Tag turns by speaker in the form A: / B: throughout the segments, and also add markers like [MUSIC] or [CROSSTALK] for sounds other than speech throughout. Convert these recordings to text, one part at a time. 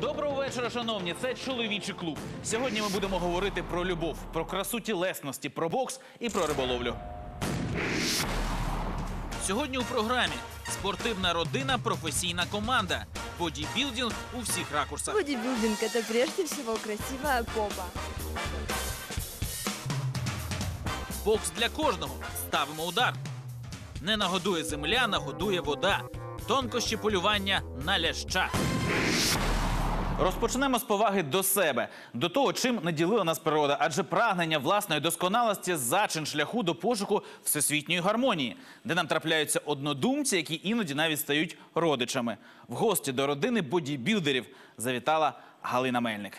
A: Доброго вечора, шановні. Це чоловічий клуб. Сьогодні ми будемо говорити про любов, про красу тілесності, про бокс і про риболовлю. Сьогодні у програмі спортивна родина, професійна команда, бодібілдинг у всіх ракурсах.
B: Бодибилдинг – это прежде всего красивая попа.
A: Бокс для кожного. Ставимо удар. Не нагодує земля, нагодує вода. Тонкощі полювання на ляща. Розпочнемо з поваги до себе, до того, чим наділила нас природа, адже прагнення власної досконалості зачин шляху до пошуку всесвітньої гармонії, де нам трапляються однодумці, які іноді навіть стають родичами. В гості до родини бодібілдерів завітала Галина Мельник.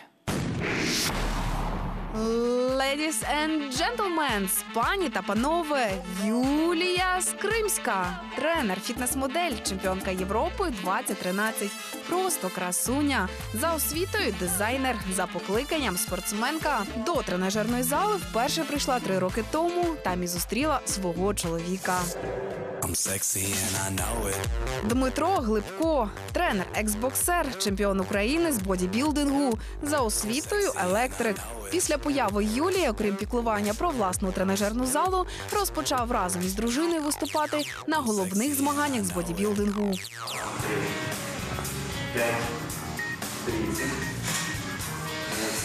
B: Ladies and gentlemen, пані та панове, Юлія Скримська, тренер, фітнес-модель, чемпіонка Європи 2013. Просто красуня. За освітою дизайнер, за покликанням спортсменка. До тренажерної зали вперше прийшла три роки тому. Там і зустріла свого чоловіка.
C: I'm sexy and I know it.
B: Дмитро Глибко, тренер, екс-боксер, чемпіон України з бодібілдингу, за освітою електрик. Після появи Юлії, окрім піклування про власну тренажерну залу, розпочав разом із дружиною виступати на головних змаганнях з бодібілдингу.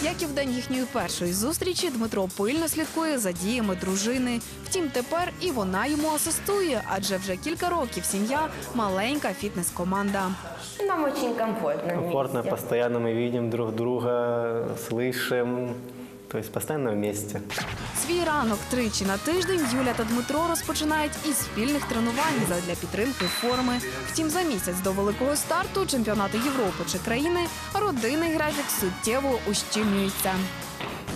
B: Як і в день їхньої першої зустрічі, Дмитро пильно слідкує за діями дружини. Втім, тепер і вона йому асистує, адже вже кілька років сім'я маленька фітнес-команда.
D: Нам очень комфортно
E: Комфортно,
D: постійно
E: постоянно бачимо друг друга, слышим, то есть постоянно вместе.
B: Свій ранок тричі на тиждень Юля та Дмитро розпочинають із спільних тренувань задля підтримки форми. Втім, за місяць до великого старту чемпіонату Європи чи країни родинний графік суттєво ущільнюється.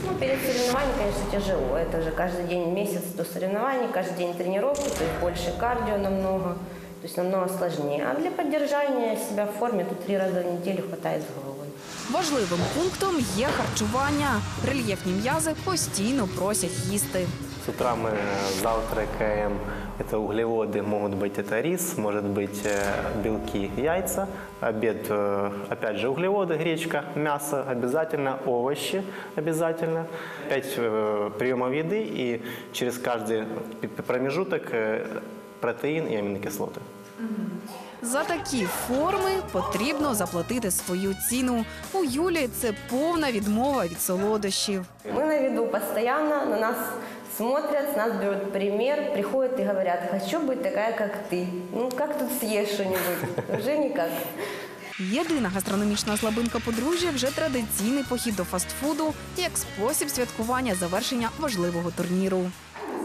D: Ну, перед соревнованием, конечно, тяжело. Это же каждый день месяц до соревнований, каждый день тренировки, то есть больше кардио намного, то есть намного сложнее. А для поддержания себя в форме тут три раза в неделю хватает с головой.
B: Важливим пунктом є харчування. Рельєфні м'язи постійно просять їсти.
E: С утра мы завтракаем, это углеводы, могут быть это рис, может быть э, белки, яйца. Обед, э, опять же, углеводы, гречка, мясо обязательно, овощи обязательно. Пять э, приемов еды и через каждый п- промежуток э, протеин и аминокислоты.
B: За такі форми потрібно заплатити свою ціну. У Юлі це повна відмова від солодощів.
D: Мы на виду постоянно, на нас смотрят, с нас берут пример, приходят и говорят, хочу быть такая, как ты. Ну, как тут съешь что-нибудь? Уже никак.
B: Єдина гастрономічна слабинка подружжя вже традиційний похід до фастфуду як спосіб святкування завершення важливого турніру.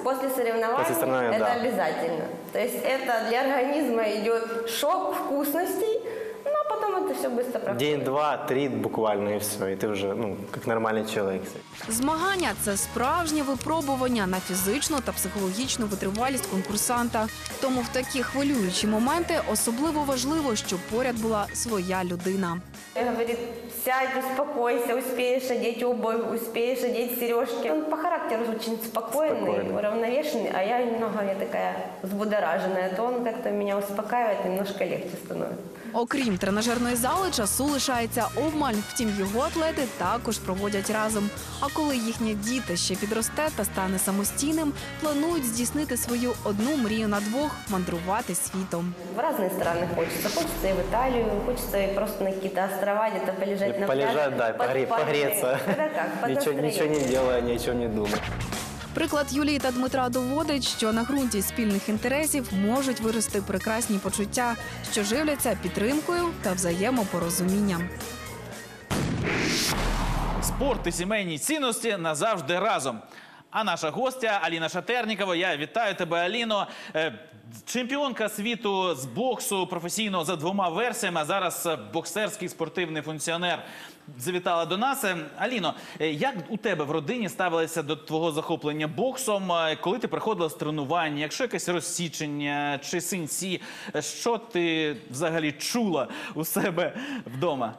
D: После соревнований,
E: После соревнований,
D: это
E: да.
D: обязательно. То есть это для организма идет шок вкусностей, ну а потом это все быстро проходит.
E: День, два, три буквально и все. И ты уже, ну, как нормальный человек.
B: Змагання це справжнє випробування на фізичну та психологічну витривалість конкурсанта. Тому в такі хвилюючі моменти особливо важливо, щоб поряд була своя людина.
D: Говорит, сядь, успокойся, успеешь одеть обувь, успеешь одеть сережки. Он по характеру очень спокойный,
E: Спокойный.
D: уравновешенный, а я немного я такая взбудораженная. То он как-то меня успокаивает, немножко легче становится.
B: Окрім тренажерної зали, часу лишається обмаль. Втім, його атлети також проводять разом. А коли їхнє дітище підросте та стане самостійним, планують здійснити свою одну мрію на двох мандрувати світом.
D: В разные страны хочется. Хочется и в Италию, хочется и просто на какие-то острова где-то полежать на
E: Полежать,
D: пляже.
E: да,
D: под
E: погре-
D: пальмой.
E: погреться.
D: Это как? Под
E: Ничего, ничего не
D: настроение.
E: делая, ни о чем не думая.
B: Приклад Юлії та Дмитра доводить, що на ґрунті спільних інтересів можуть вирости прекрасні почуття, що живляться підтримкою та взаємопорозумінням.
A: Спорт і сімейні цінності назавжди разом. А наша гостя Аліна Шатернікова. Я вітаю тебе, Аліно. Е, Чемпіонка світу з боксу професійно за двома версіями. А зараз е, боксерський спортивний функціонер завітала до нас. Е, Аліно, е, як у тебе в родині ставилися до твого захоплення боксом? Е, Коли ти приходила з тренування? Якщо якесь розсічення чи синці, е, що ти взагалі чула у себе вдома?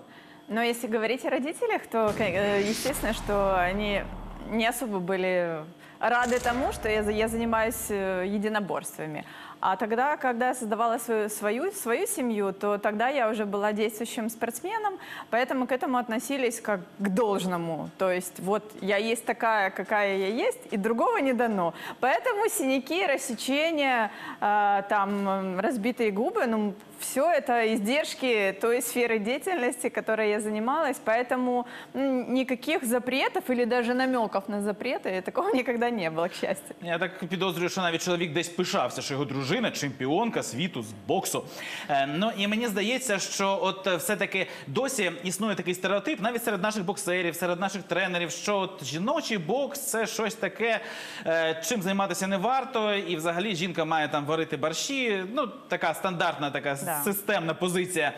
F: Но если говорить о родителях, то э, естественно, что они не особо были рады тому, что я, за- я занимаюсь э, единоборствами. А тогда, когда я создавала свою, свою, свою семью, то тогда я уже была действующим спортсменом, поэтому к этому относились как к должному. То есть вот я есть такая, какая я есть, и другого не дано. Поэтому синяки, рассечения, э, там м, разбитые губы, ну все это издержки той сферы деятельности, которой я занималась, поэтому м, никаких запретов или даже намеков на запреты такого [LAUGHS] никогда не было, к счастью.
A: Я так підозрюю, що навіть чоловік десь пишався, що його дружина чемпіонка світу з боксу. Е, ну і мені здається, що от е, все-таки досі існує такий стереотип, навіть серед наших боксерів, серед наших тренерів, що от жіночий бокс це щось таке, е, чим займатися не варто, і взагалі жінка має там варити борщі. Ну така стандартна, така
F: Да.
A: системна позиція.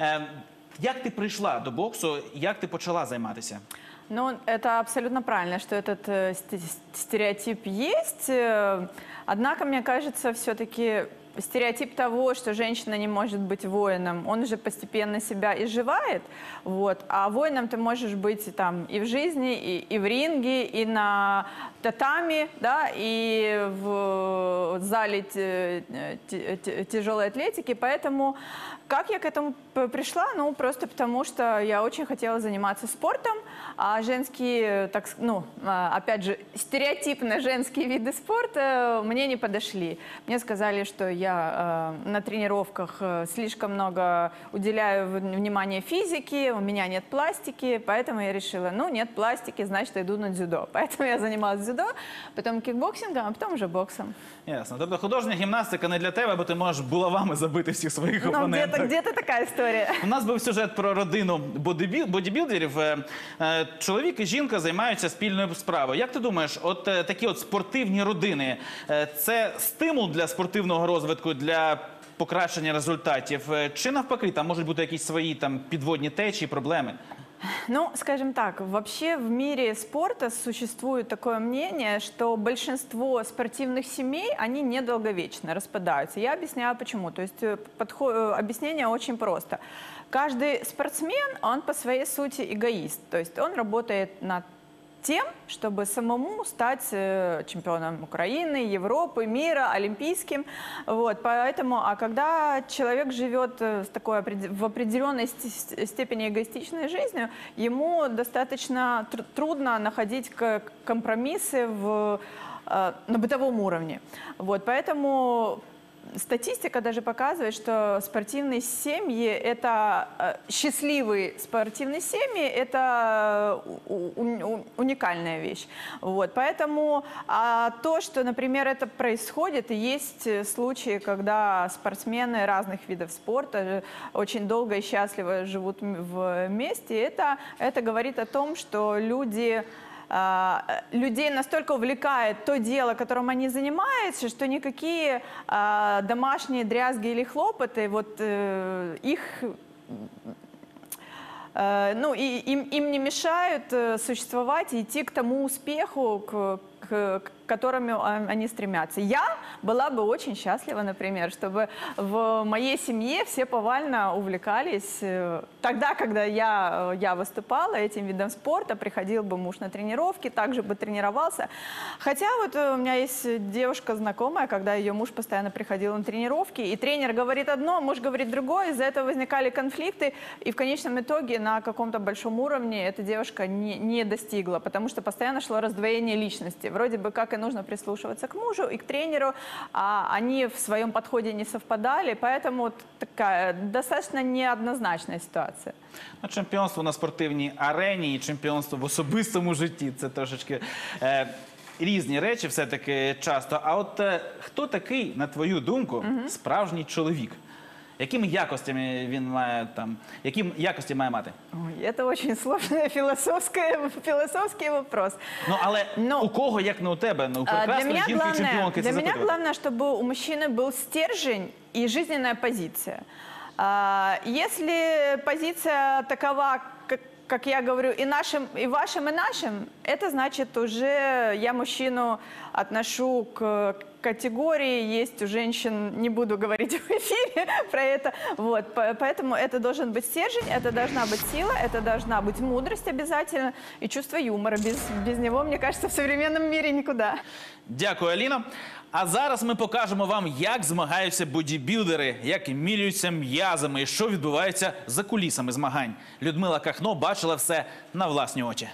A: Е, як ти прийшла до боксу? Як ти почала займатися?
F: Ну, это абсолютно правильно, что этот э, сте- стереотип есть. Э, Однако, мне кажется, все-таки стереотип того, что женщина не может быть воином, он уже постепенно себя изживает. Вот. А воином ты можешь быть там и в жизни, и, и в ринге, и на татами, да, и в зале те- те- тяжелой атлетики. Поэтому как я к этому пришла? Ну, просто потому что я очень хотела заниматься спортом, а женские, так, ну, а, опять же, стереотипно женские виды спорта мне не подошли. Мне сказали, что я э, на тренировках э, слишком много уделяю в- внимания физике, у меня нет пластики, поэтому я решила, ну, нет пластики, значит, иду на дзюдо. [LAUGHS] Поэтому я занималась дзюдо, потом кикбоксингом, а потом уже боксом.
A: Ясно. Тобто художня гімнастика не для тебе, бо ти можеш булавами забити всіх своїх
F: Ну,
A: опонентів.
F: где-то где такая история.
A: У нас був сюжет про родину бодибіл- бодібілдерів. Е, е, Чоловік і жінка займаються спільною справою. Як ти думаєш, от е, такі от спортивні родини е, це стимул для спортивного розвитку, для покращення результатів? Е, Чи навпаки, там можуть бути якісь свої там підводні течії, проблеми?
F: Ну, скажем так, вообще в мире спорта существует такое мнение, что большинство спортивных семей, они недолговечно распадаются. Я объясняю почему. То есть э, подхо- э, объяснение очень просто. Каждый спортсмен, он по своей сути эгоист. То есть он работает над тем, чтобы самому стать э, чемпионом Украины, Европы, мира, олимпийским. Вот, поэтому, а когда человек живет э, с такой в определенной ст- степени эгоистичной жизнью, ему достаточно тр- трудно находить компромиссы в, э, на бытовом уровне. Вот, поэтому Статистика даже показывает, что спортивные семьи – это э, счастливые спортивные семьи, это у- уникальная вещь. Вот, поэтому а, то, что, например, это происходит, и есть э, случаи, когда спортсмены разных видов спорта э, очень долго и счастливо живут вместе, это, это говорит о том, что люди людей настолько увлекает то дело, которым они занимаются, что никакие а, домашние дрязги или хлопоты вот э, их э, ну, и им, им не мешают э, существовать и идти к тому успеху, к, к, к которому а, они стремятся. Я была бы очень счастлива, например, чтобы в моей семье все повально увлекались. э, Тогда, когда я, э, я выступала этим видом спорта, приходил бы муж на тренировки, также бы тренировался. Хотя вот э, у меня есть девушка знакомая, когда ее муж постоянно приходил на тренировки, и тренер говорит одно, муж говорит другое, из-за этого возникали конфликты, и в конечном итоге на каком-то большом уровне эта девушка не, не достигла, потому что постоянно шло раздвоение личности. Вроде бы как и нужно прислушиваться к мужу и к тренеру, а они в своем подходе не совпадали, поэтому вот такая достаточно неоднозначная ситуация.
A: Ну, чемпіонство на спортивній арені і чемпіонство в особистому житті це трошечки е, різні речі, все-таки часто. А от е, хто такий, на твою думку, справжній чоловік? Якими якостями він має там, які якості має мати?
F: Ой, это очень сложный философский, философский вопрос.
A: Ну але
F: Ну,
A: у кого, як не у тебе? Ну, у
F: А, Для
A: прекрасної
F: меня,
A: жінки
F: главное,
A: чемпіонки
F: для
A: це
F: меня
A: запитувати.
F: главное, чтобы у мужчины был стержень и жизненная позиция. А, Если позиция такова, как, как я говорю, и нашим, и вашим, и нашим, это значит уже я мужчину отношу к категории, есть у женщин, не буду говорить [LAUGHS] в эфире про это, вот, по- поэтому это должен быть стержень, это должна быть сила, это должна быть мудрость обязательно и чувство юмора. Без, без него, мне кажется, в современном мире никуда.
A: Дякую, Аліно. А зараз ми покажемо вам, як змагаються бодібілдери, як міряються м'язами і що відбувається за кулісами змагань. Людмила Кахно бачила все на власні очі.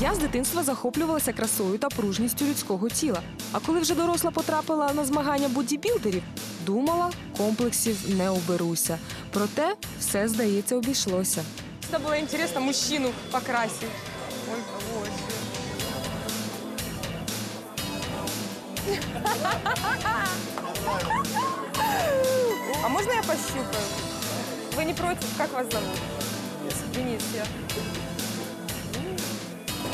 G: Я з дитинства захоплювалася красою та пружністю людського тіла. А коли вже доросла потрапила на змагання бодібілдерів, думала, комплексів не оберуся. Проте все, здається, обійшлося.
H: Это было интересно мужчину покрасить. Ой, боже. А можно я пощупаю? Вы не против? Как вас зовут? Денис. я.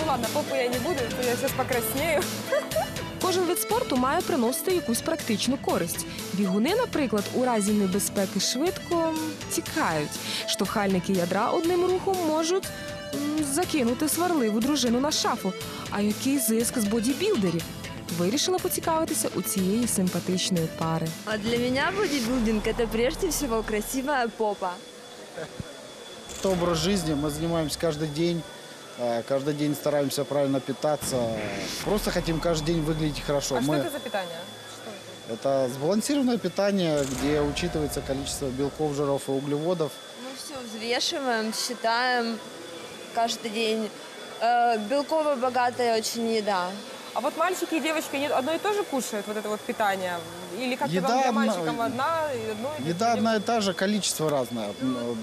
H: Ну ладно, попу я не буду, а то я сейчас покраснею. [LAUGHS]
G: Кожен вид спорту має приносити якусь практичну користь. Бігуни, наприклад, у разі небезпеки швидко м, тікають. Штовхальники ядра одним рухом можуть м, закинути сварливу дружину на шафу. А який зиск з бодібілдерів? Вирішила поцікавитися у цієї симпатичної пари.
I: А для меня бодибилдинг – это прежде всего красивая попа.
J: Это образ жизни, мы занимаемся каждый день, э, каждый день стараемся правильно питаться, просто хотим каждый день выглядеть хорошо.
H: А что
J: Мы-
H: это за питание?
J: это сбалансированное питание, где учитывается количество белков, жиров и углеводов.
I: Мы все взвешиваем, считаем каждый день. Э, белково-богатая очень еда.
H: А вот мальчики и девочки они одно и то же кушают, вот это вот питание? Или как-то
J: Еда
H: для
J: одна-
H: мальчиков одна и одно? и
J: Еда одна и та же, количество разное.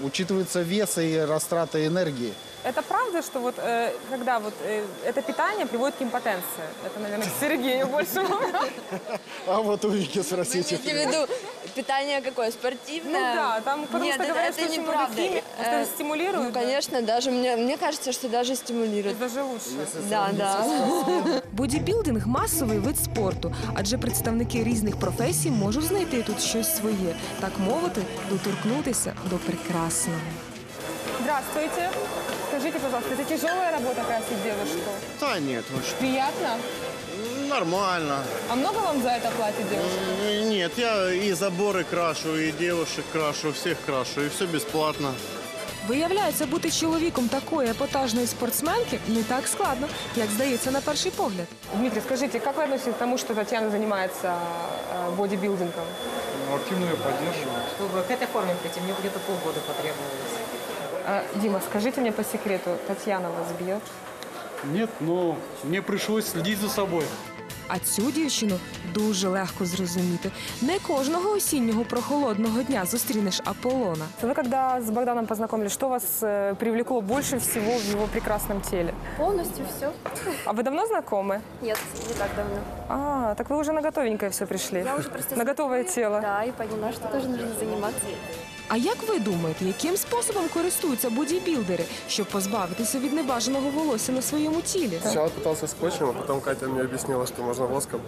J: Учитывается вес и растрата энергии.
H: Это правда, что вот э, когда вот э, это питание приводит к импотенции? Это, наверное, к Сергею больше. [LAUGHS]
J: А вот у Вики спросите.
I: имеете в виду питание какое?
H: Ну
I: Спортивное?
H: да, там потому
I: Нет,
H: что
I: это,
H: говорят,
I: это
H: что очень много
I: неправда.
H: химии,
I: Э,
H: что стимулирует.
I: Ну,
H: да?
I: конечно, даже мне, мне кажется, что даже стимулирует.
H: Даже лучше.
I: Да, да.
G: Бодібілдинг масовий вид спорту, адже представники різних професій можуть знайти тут щось своє, так мовити, доторкнутися до прекрасного.
H: Здравствуйте. Скажите, пожалуйста, это тяжелая работа красить девушку?
K: Да нет, вы что,
H: Приятно?
K: нормально.
H: А много вам за это платят девушка?
K: М, Нет, я и заборы крашу, и девушек крашу, всех крашу, и все бесплатно.
G: Виявляється, бути чоловіком такої епатажної спортсменки не так складно, як здається на перший погляд.
H: Дмитрий, скажите, как вы относитесь к тому, что Татьяна занимается э, бодибилдингом?
L: Активно ее поддерживаю.
M: Чтобы к этой форме прийти, мне где-то полгода потребовалось.
H: А, Дима, скажите мне по секрету, Татьяна вас бьет?
L: Нет, но мне пришлось следить за собой.
G: А цю дівчину дуже легко зрозуміти. Не кожного осіннього прохолодного дня зустрінеш Аполлона.
H: Вы когда с Богданом познакомились, что вас э, привлекло больше всего в его прекрасном теле?
I: Полностью все?
H: А вы давно знакомы?
I: Нет, не так давно.
H: А, так вы уже на готовенькое все пришли.
I: Я уже просто
H: на готовое тело.
I: Да, и поняла, что тоже нужно заниматься.
G: А як ви думаєте, яким способом користуються бодібілдери, щоб позбавитися від небажаного волосся на своєму тілі?
K: Сначала пытался скотчем, а потом Катя мне объяснила, что можно воском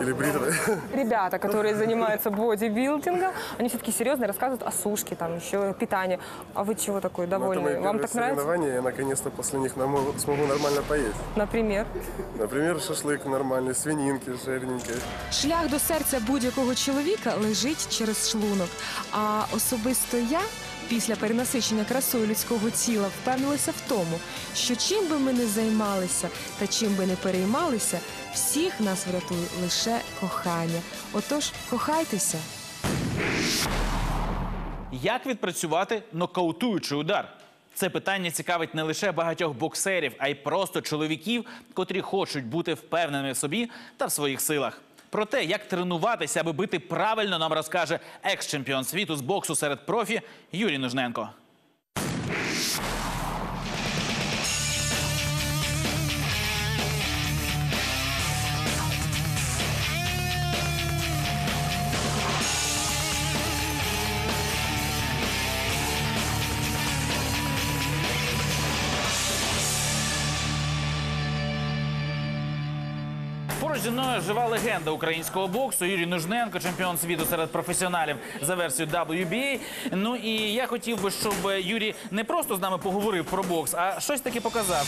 K: или бритвой. [LAUGHS]
H: Ребята, которые занимаются бодибилдингом, они все-таки серьезно рассказывают о сушке, там еще питании. А вы чего такой
K: Ну, Это
H: довольный?
K: мои
H: Вам
K: первые
H: так нравится?
K: соревнования, я наконец-то после них намогу- смогу нормально поесть.
H: Например?
K: Например, шашлык нормальный, свининки жирненькой.
G: Шлях до серця будь-якого чоловіка лежить через шлунок. А особисто я після перенасичення красою людського тіла впевнилася в тому, що чим би ми не займалися та чим би не переймалися, всіх нас врятує лише кохання. Отож, кохайтеся.
A: Як відпрацювати нокаутуючий удар? Це питання цікавить не лише багатьох боксерів, а й просто чоловіків, котрі хочуть бути впевненими в собі та в своїх силах. Про те, як тренуватися, аби бити правильно, нам розкаже екс-чемпіон світу з боксу серед профі Юрій Нужненко. Мною жива легенда українського боксу Юрій Нужненко, чемпіон світу серед професіоналів за версією WBA. Ну і я хотів би, щоб Юрій не просто з нами поговорив про бокс, а щось таки показав.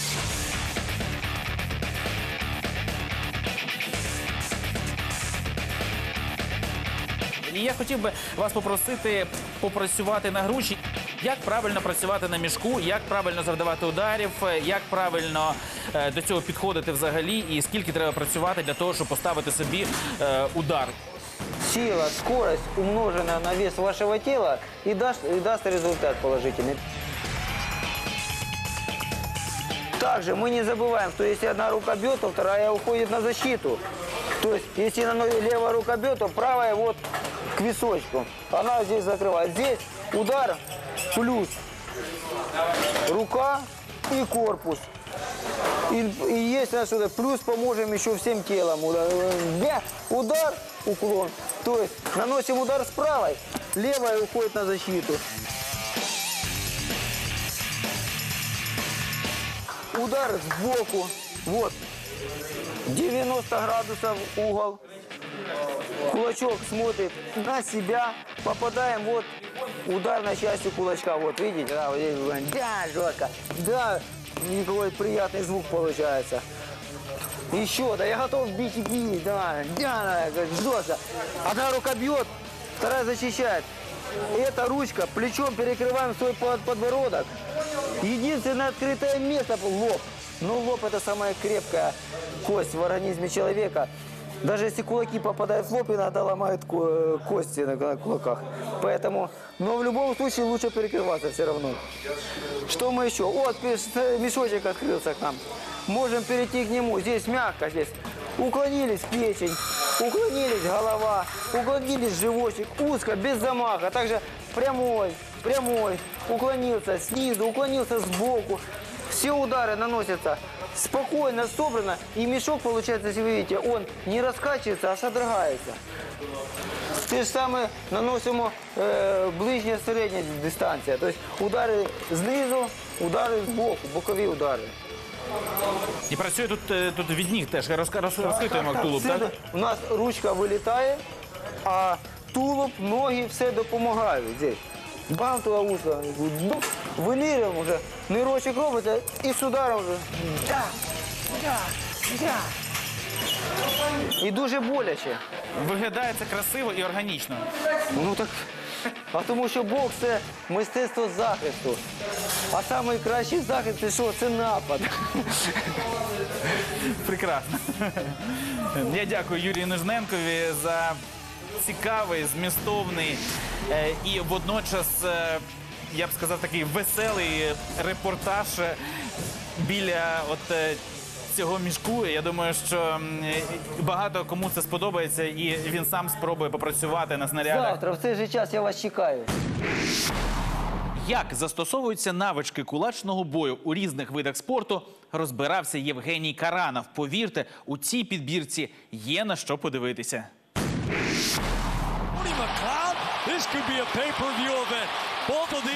A: І я хотів би вас попросити попрацювати на груші Як правильно працювати на мішку, як правильно завдавати ударів, е, як правильно е, до цього підходити взагалі, і скільки треба працювати для того, щоб поставити собі е, удар.
N: Сила, скорость, умноженная на вес вашего тела и даст, и даст результат положительный. Также мы не забываем, что если одна рука бьет, то вторая уходит на защиту. То есть, если на ноге левая рука бьет, то правая вот к височку. Она здесь закрывает. Здесь удар плюс рука и корпус. И, и есть сюда, плюс поможем еще всем телом. Удар, Бя! удар, уклон. То есть наносим удар с правой, левая уходит на защиту. Удар сбоку, вот, 90 градусов угол. Кулачок смотрит на себя, попадаем вот ударной частью кулачка. Вот видите, да, вот здесь, да, жестко, да, никакой приятный звук получается. Еще, да я готов бить и бить, да, да, жестко. Одна рука бьет, вторая защищает. Эта ручка, плечом перекрываем свой под- подбородок. Единственное открытое место – лоб. Но лоб – это самая крепкая кость в организме человека. Даже если кулаки попадают в лоб, иногда ломают э, кости на кулаках. Поэтому, но в любом случае лучше перекрываться все равно. Что мы еще? Вот пиш- мешочек открылся к нам. Можем перейти к нему. Здесь мягко, здесь. Уклонились печень, уклонились голова, уклонились животик, узко, без замаха. Также прямой, прямой, уклонился снизу, уклонился сбоку. Все удары наносятся спокойно, собрано. И мешок, получается, если вы видите, он не раскачивается, а содрогается. Те ж саме наносимо е, ближня середня дистанція. Тобто удари знизу, удари збоку, бокові удари.
A: І працює тут, е, тут від ніг теж розка- роз- розхитуємо тулуб,
N: Все
A: так?
N: до- У нас ручка вилітає, а тулуб, ноги все допомагають. Здесь. Бам туди ушко, дух, винирюємо вже, нирочок робиться і з ударом вже. Да, да, да. І дуже боляче.
A: Виглядає це красиво і органічно.
N: Ну так. А тому що бокс це мистецтво захисту. А найкращий захист це що? Це напад.
A: Прекрасно. Я дякую Юрію Нижненкові за цікавий, змістовний е, і водночас, е, я б сказав, такий веселий репортаж е, біля от. Цього мішку я думаю, що багато кому це сподобається, і він сам спробує попрацювати на снарядах.
N: Завтра в цей же час я вас чекаю.
A: Як застосовуються навички кулачного бою у різних видах спорту, розбирався Євгеній Каранов. Повірте, у цій підбірці є на що подивитися.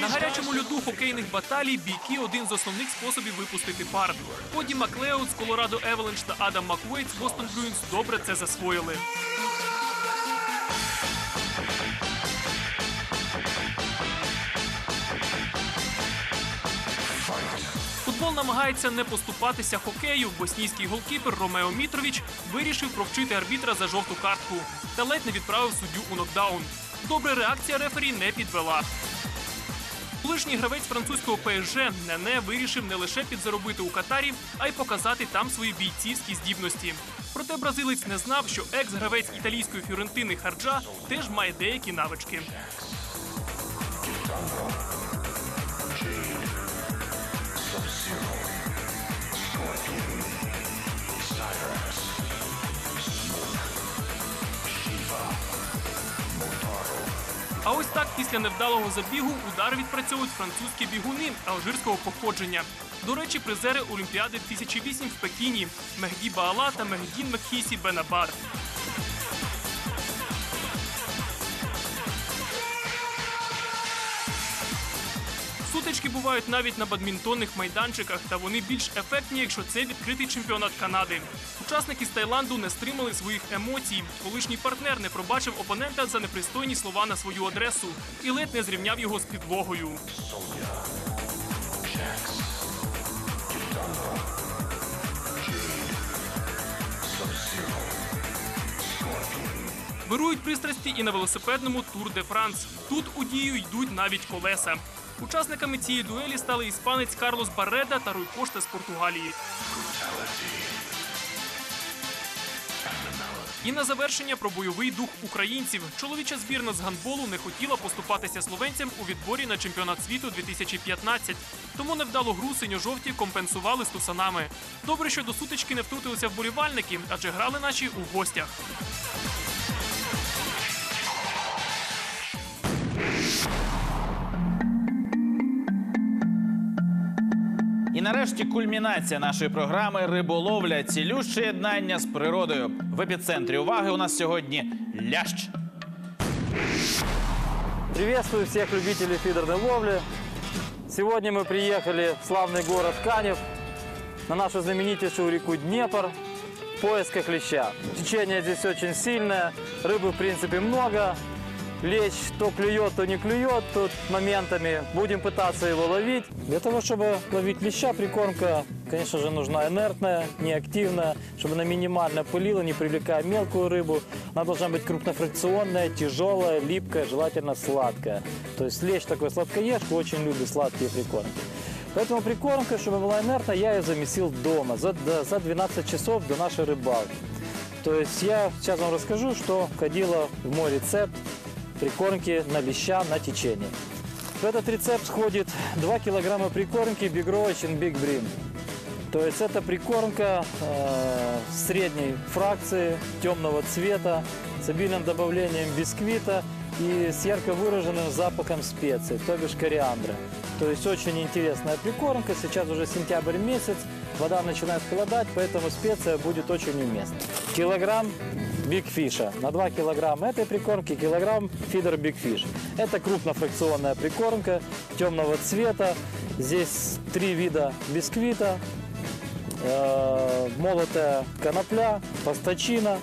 O: На гарячому льоду хокейних баталій бійки один з основних способів випустити пар. Коді Маклеод з Колорадо Евеленш та Адам Маквейт з Бостон Брюінс добре це засвоїли. Футбол намагається не поступатися хокею. Боснійський голкіпер Ромео Мітрович вирішив провчити арбітра за жовту картку та ледь не відправив суддю у нокдаун. Добре, реакція рефері не підвела. Колишній гравець французького ПСЖ Нене вирішив не лише підзаробити у Катарі, а й показати там свої бійцівські здібності. Проте бразилець не знав, що екс-гравець італійської фюрентини Харджа теж має деякі навички. А ось так після невдалого забігу удар відпрацьовують французькі бігуни алжирського походження. До речі, призери Олімпіади 2008 в Пекіні Мехді Баала та Мехдін Мекхісі Бенабар. Бувають навіть на бадмінтонних майданчиках, та вони більш ефектні, якщо це відкритий чемпіонат Канади. Учасники з Таїланду не стримали своїх емоцій. Колишній партнер не пробачив опонента за непристойні слова на свою адресу і ледь не зрівняв його з підлогою. Вирують пристрасті і на велосипедному Тур де Франс. Тут у дію йдуть навіть колеса. Учасниками цієї дуелі стали іспанець Карлос Барреда та Руй Кошта з Португалії. І на завершення про бойовий дух українців. Чоловіча збірна з гандболу не хотіла поступатися словенцям у відборі на чемпіонат світу 2015. Тому невдалу гру синьо-жовті компенсували з тусанами. Добре, що до сутички не втрутилися вболівальники, адже грали наші у гостях.
A: нарешті кульмінація нашої програми риболовля цілюще єднання з природою. В епіцентрі уваги у нас сьогодні лящ.
P: Приветствую всех любителей фидерной ловли. Сегодня мы приехали в славный город Канев на нашу знаменитейшую реку Днепр в поисках леща. Течение здесь очень сильное, рыбы в принципе много. Лещ то клюет, то не клюет. Тут моментами будем пытаться его ловить. Для того, чтобы ловить леща, прикормка, конечно же, нужна инертная, неактивная, чтобы она минимально пылила, не привлекая мелкую рыбу. Она должна быть крупнофракционная, тяжелая, липкая, желательно сладкая. То есть лещ такой сладкоежка, очень любит сладкие прикормки. Поэтому прикормка, чтобы была инертная, я ее замесил дома за, до- за 12 часов до нашей рыбалки. То есть я сейчас вам расскажу, что входило в мой рецепт прикормки на леща на течение. В этот рецепт входит 2 килограмма прикормки Big and Big Brim. То есть это прикормка э, средней фракции, темного цвета, с обильным добавлением бисквита и с ярко выраженным запахом специй, то бишь кориандра. То есть очень интересная прикормка. Сейчас уже сентябрь месяц, вода начинает холодать, поэтому специя будет очень уместна. Килограмм бигфиша. На 2 килограмма этой прикормки килограмм фидер бигфиш. Это крупнофракционная прикормка темного цвета. Здесь три вида бисквита, э, молотая конопля, пастачина,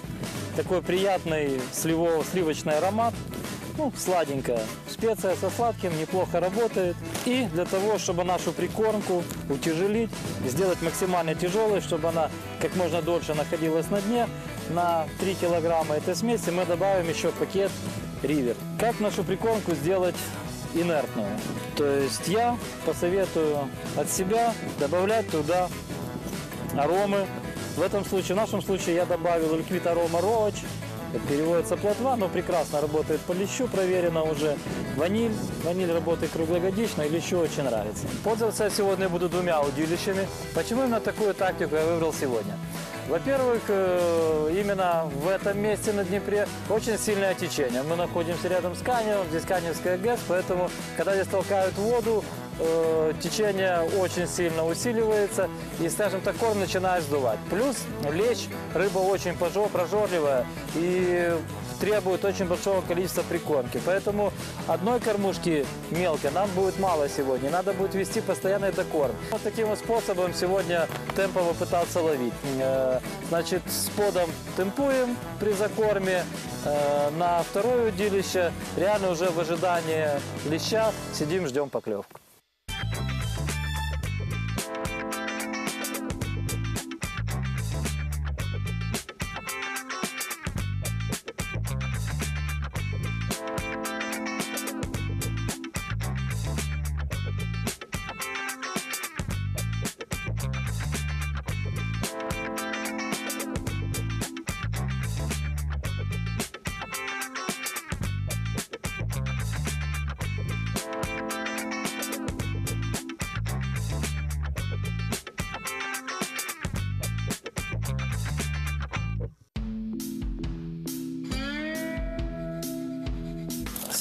P: такой приятный сливово- сливочный аромат, ну, сладенькая. Специя со сладким неплохо работает. И для того, чтобы нашу прикормку утяжелить, сделать максимально тяжелой, чтобы она как можно дольше находилась на дне, на 3 килограмма этой смеси мы добавим еще пакет ривер. Как нашу прикормку сделать инертную? То есть я посоветую от себя добавлять туда аромы. В этом случае, в нашем случае я добавил ликвид арома роуч. Переводится плотва, но прекрасно работает по лещу, проверено уже. Ваниль. Ваниль работает круглогодично и лещу очень нравится. Пользоваться я сегодня буду двумя удилищами. Почему именно такую тактику я выбрал сегодня? Во-первых, э, именно в этом месте на Днепре очень сильное течение. Мы находимся рядом с Каневом, здесь Каневская ГЭС, поэтому, когда здесь толкают воду, э, течение очень сильно усиливается и, скажем так, корм начинает сдувать. Плюс лещ, рыба очень пожо- прожорливая и требует очень большого количества прикормки. Поэтому одной кормушки мелкой нам будет мало сегодня. Надо будет вести постоянный докорм. Вот таким вот способом сегодня темпово пытаться ловить. Э, Значит, с подом темпуем при закорме. Э, На второе удилище реально уже в ожидании леща сидим, ждем поклевку.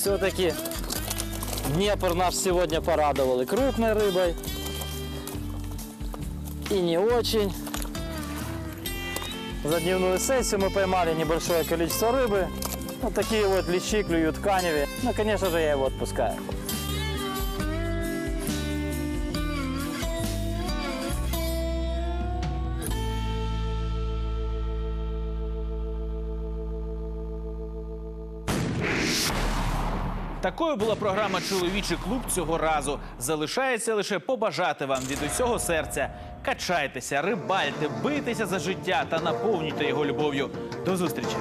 P: Все-таки Днепр наш сегодня порадовал и крупной рыбой, и не очень. За дневную сессию мы поймали небольшое количество рыбы. Вот такие вот лещи клюют в каневе. Ну, конечно же, я его отпускаю.
A: Такою була програма Чоловічий клуб цього разу. Залишається лише побажати вам від усього серця. Качайтеся, рибальте, бийтеся за життя та наповнюйте його любов'ю. До зустрічі!